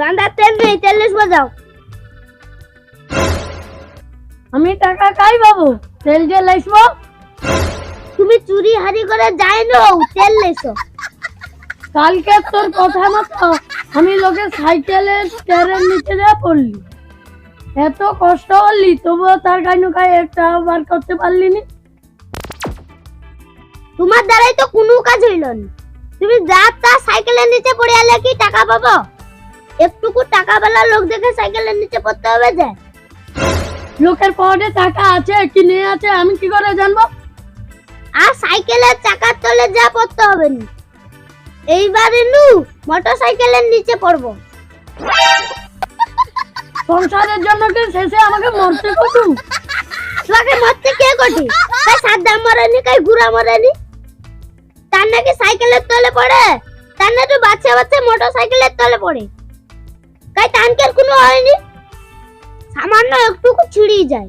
রান্নার তেল নেই লিখব আমি টাকা কাই পাবো? তেল যে লাইসবো তুমি চুরি হারি করে যাই নো তেল লেছো কালকে তোর কথা মতো আমি লোকে সাইকেলের ট্রেনের নিচে দিয়ে পড়লি। এত কষ্ট করলি তবুও তার কাইনু কাই একটা বার করতে পারলি নি? তোমার দ্বারাই তো কোনো কাজ হইল না। তুমি যা তা সাইকেলের নিচে পড়ে আলে কি টাকা পাবো? একটুকু টাকা বেলা লোক দেখে সাইকেলের নিচে পড়তে হবে যে। লোকের পকেটে টাকা আছে কি নেই আছে আমি কি করে জানব? আর সাইকেলের চাকার তলে যা পড়তে হবে না। এইবারে নু মোটর সাইকেলের নিচে পড়ব। সংসারের জন্য কি শেষে আমাকে মরতে কতু তোমাকে মরতে কে কটি তাই সাদ্দাম মরেনি কাই ঘুরা মরেনি? তার নাকি সাইকেলের তলে পড়ে? তার নাকি বাচ্চা বাচ্চা মোটর সাইকেলের তলে পড়ে? তাই টানকের কোনো হয়নি। সামান্য একটুকু ছিঁড়িয়ে যায়।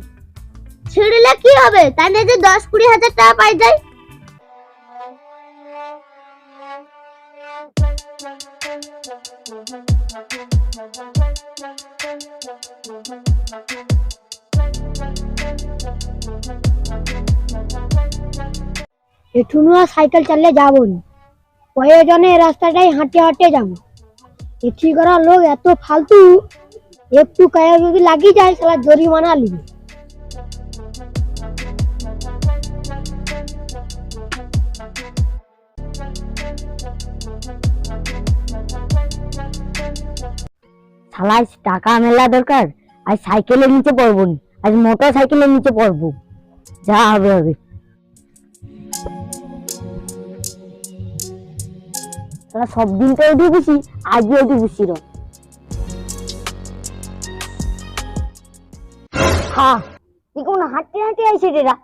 ছিঁড়লে কি হবে? নিয়ে যে দশ কুড়ি হাজার টাকা পাই যায়। এঠুনু সাইকেল চালিয়ে যাব না। প্রয়োজনে রাস্তাটাই হাঁটে হাঁটে যাব। এঠি করা লোক এত ফালতু, একটু কায়া যদি লাগি যায় সালা জরিমানা লিবে। শালা টাকা মেলা দরকার, আজ সাইকেলের নিচে পড়ব আজ মোটর সাইকেলের নিচে পড়ব। যা হবে হবে। শালা সব দিন তো উঠে বসি আজও উঠে বসি র হ্যাঁ তুই কোন হাঁটতে হাঁটতে আইসি রেরা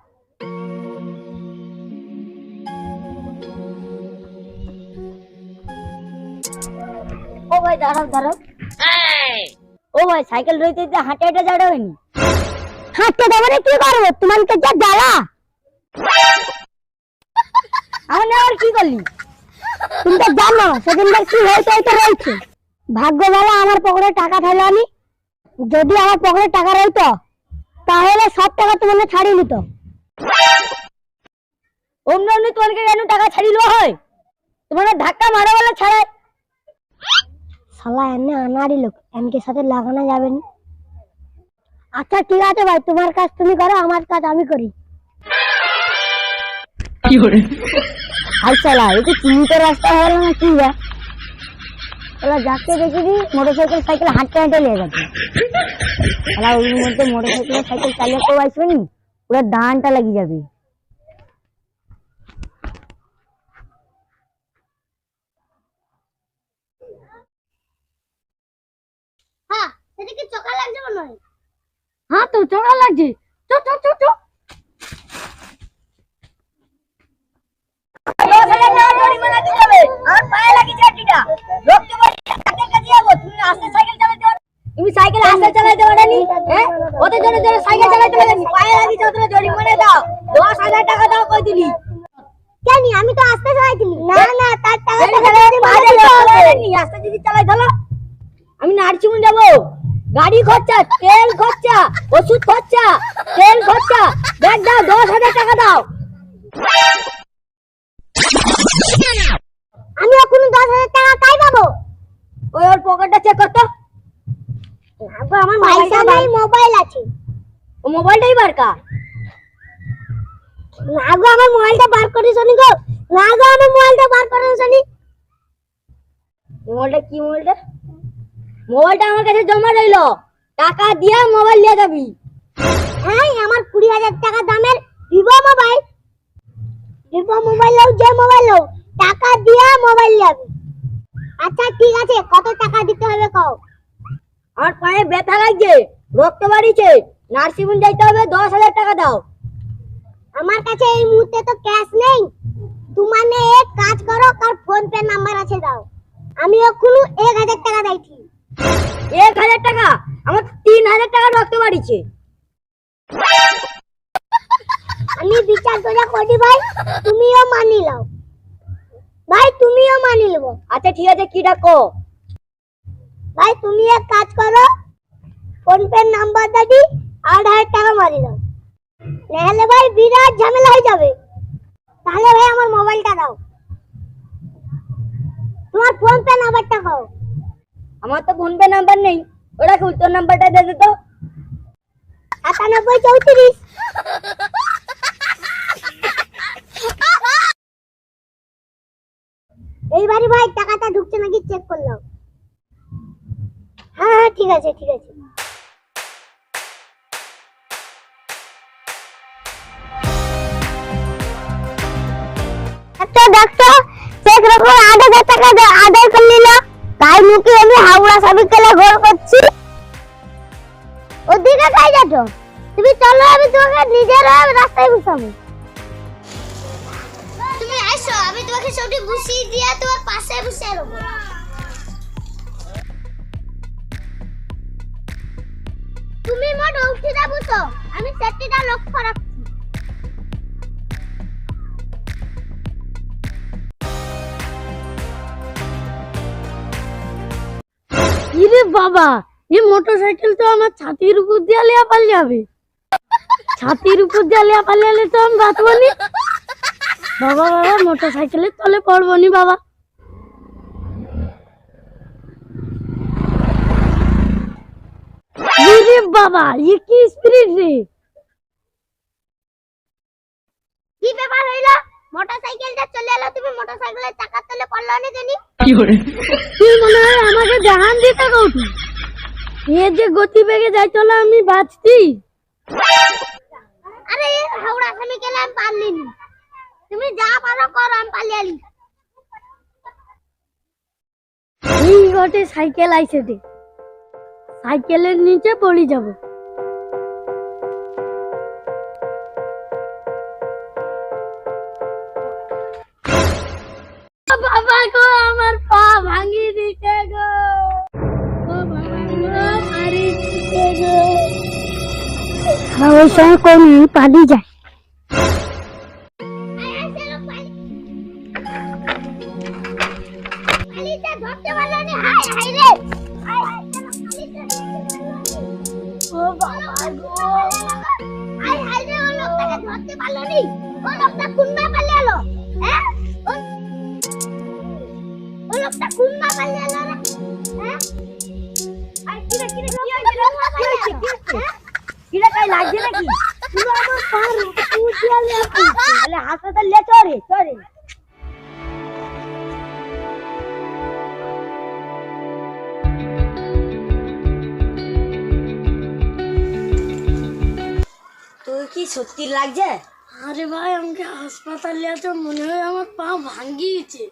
ও ভাই দাঁড়াও দাঁড়াও। ও ভাই সাইকেল রইতে হাঁটে হাঁটে হয়নি। হাঁটতে দেবো না কি করব? তোমাকে যা জ্বালা আমি আবার কি করলি? তুমি তো জানো সেদিনকার কি হয়েছে হয়তো রয়েছে ভাগ্য ভালো আমার পকেটে টাকা থাকল আমি। যদি আমার পকেটে টাকা রইতো, তাহলে সব টাকা তোমাকে ছাড়িয়ে নিত। অমনি অমনি তোমাকে কেন টাকা ছাড়িল হয়? তোমাকে ধাক্কা মারা বলে ছাড়াই শালা এনে আনারই লোক এনকে সাথে লাগানো যাবে না। আচ্ছা ঠিক আছে ভাই, তোমার কাজ তুমি করো, আমার কাজ আমি করি? হাই শালা এই তো চিনিত রাস্তা হলো না কি যা শালা যাকে দেখেছি মোটরসাইকেল সাইকেল হাঁটতে হাঁটতে নিয়ে যাচ্ছে শালা ওর মধ্যে মোটরসাইকেল সাইকেল চালিয়ে কেউ আসবে নি? পুরো দানটা লাগিয়ে যাবে। হ্যাঁ সেদিকে চোখা লাগছে মনে হয়। হ্যাঁ তো চড়া লাগছে। চো চো চো চো। তুমি সাইকেল আস্তে চালাইতে পারোনি হ্যাঁ? জন্য সাইকেল চালাইতে পারোনি পায়ে ওদের জরিমানা দাও। দশ হাজার টাকা দাও কই দিলি? কেন আমি তো আসতে চাইছিলি না না তার টাকা আস্তে যদি চালাই ধরো। আমি নার্সিং যাব। গাড়ি খরচা তেল খরচা ওষুধ খরচা তেল খরচা। দেখ দাও দশ হাজার টাকা দাও। আমার পয়সা নাই মোবাইল আছে। ও মোবাইলটাই বারকা আগো আমার মোবাইলটা বার করে শুনি গো। আগো আমার মোবাইলটা বার করে শুনি মোবাইলটা কি মোবাইলটা? মোবাইলটা আমার কাছে জমা রইল। টাকা দিয়ে মোবাইল নিয়ে যাবি। হ্যাঁ আমার কুড়ি হাজার টাকা দামের ভিভো মোবাইল। ভিভো মোবাইল হোক যে মোবাইল হোক টাকা দিয়ে মোবাইল যাবে। আচ্ছা ঠিক আছে কত টাকা দিতে হবে কও? আমার পায়ে ব্যথা লাগছে, রক্ত বাড়িছে। নার্সিং যাইতে হবে, দশ হাজার টাকা দাও। আমার কাছে এই মুহূর্তে তো ক্যাশ নেই। তোমার এক কাজ করো, কার ফোন পে নাম্বার আছে দাও। আমি এখনও এক হাজার টাকা দিয়েছি। এক হাজার টাকা? আমার তিন হাজার টাকা রক্ত বাড়িছে। আমি বিচার করে করি ভাই, তুমিও মানি লাও ভাই, তুমিও মানি লবো আচ্ছা ঠিক আছে, কি ডাকো? ভাই তুমি এক কাজ করো। ফোন পে নাম্বারটা দি আট হাজার টাকা মারি দাও নাহলে ভাই বিরাট ঝামেলা হয়ে যাবে। তাহলে ভাই আমার মোবাইলটা দাও। তোমার ফোন পে নাম্বারটা খাও আমার তো ফোন পে নাম্বার নেই। ওটা কি নাম্বারটা দে দে তো। সাতানব্বই চৌত্রিশ। এইবারে ভাই টাকাটা ঢুকছে নাকি চেক করলাম। ঠিক আছে ঠিক আছে। একটা ডাক্তার টাকা তাই আমি হাওড়া ঘর করছি। ওদিকে কাই যাচ্ছ? তুমি চলো, আমি তোমাকে নিজের রাস্তায় বসাবো। তুমি আসো আমি তোমাকে সবটি বসিয়ে দিয়ে তোমার পাশে বসে রবো তুমি মোট উঠিটা বসো আমি সেটিটা লক্ষ্য রাখছি ইরে বাবা, এই মোটরসাইকেল তো আমার ছাতির উপর দিয়ে লিয়া পাল যাবে। ছাতির উপর দিয়ে লিয়া পালিয়ে তো আমি বাঁচবো নি। বাবা বাবা, মোটরসাইকেলের তলে পড়ব নি বাবা। বাবা এ কি স্পিরিট রে কি ব্যাপার হইল? মোটরসাইকেলটা চলে এলো তুমি মোটরসাইকেলের চাকার তলে পড়ল না জানি তুই মনে হয় আমাকে জাহান দিতে কৌটি এ যে গতি বেগে যাই চলো আমি বাঁচতি। আরে হাওড়া সামি গেলে আমি পারলি নি। তুমি যা পারো করো আমি পালিয়ে আলি এই ঘটে সাইকেল আইছে দে সাইকেলের নিচে পড়ে যাব। বাবা পা যায়। লোকটাকে নেই ও লোকটা কুন্না পালে এলো হ্যাঁ? রে হ্যাঁ? লাগছে নাকি তুই আমার পা তুই চলে লে তাহলে হাসপাতাল লে, চরে চরে। সত্যি লাগছে? আরে ভাই আমাকে হাসপাতালে আছে মনে হয় আমার পা ভাঙ্গিয়েছে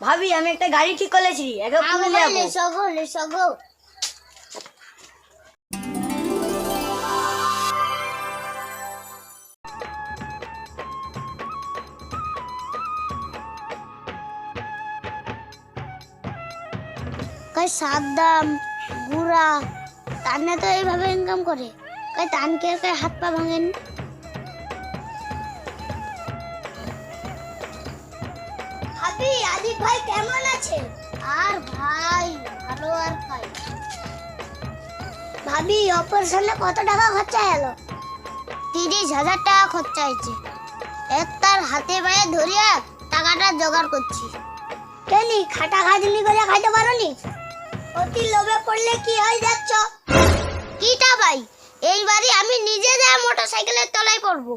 ভাবি আমি একটা গাড়ি ঠিক করেছি একে যাব। কই সাদ্দাম গুড়া তান্নে তো এইভাবে ইনকাম করে? তানকে হাত পা ভাঙেন আদিক ভাই কেমন আছে? আর ভাই ভালো আর খাই ভাবি অপারেশনে কত টাকা খরচা এলো তিরিশ হাজার টাকা খরচা হয়েছে। এক তার হাতে পায়ে ধরিয়া টাকাটা জোগাড় করছি। কেনি খাটা খাজনি করে খাইতে পারোনি? অতি লোভে পড়লে কি হয়ে যাচ্ছ কিটা ভাই? এইবারই আমি নিজে যা মোটরসাইকেলের তলায় পড়ব।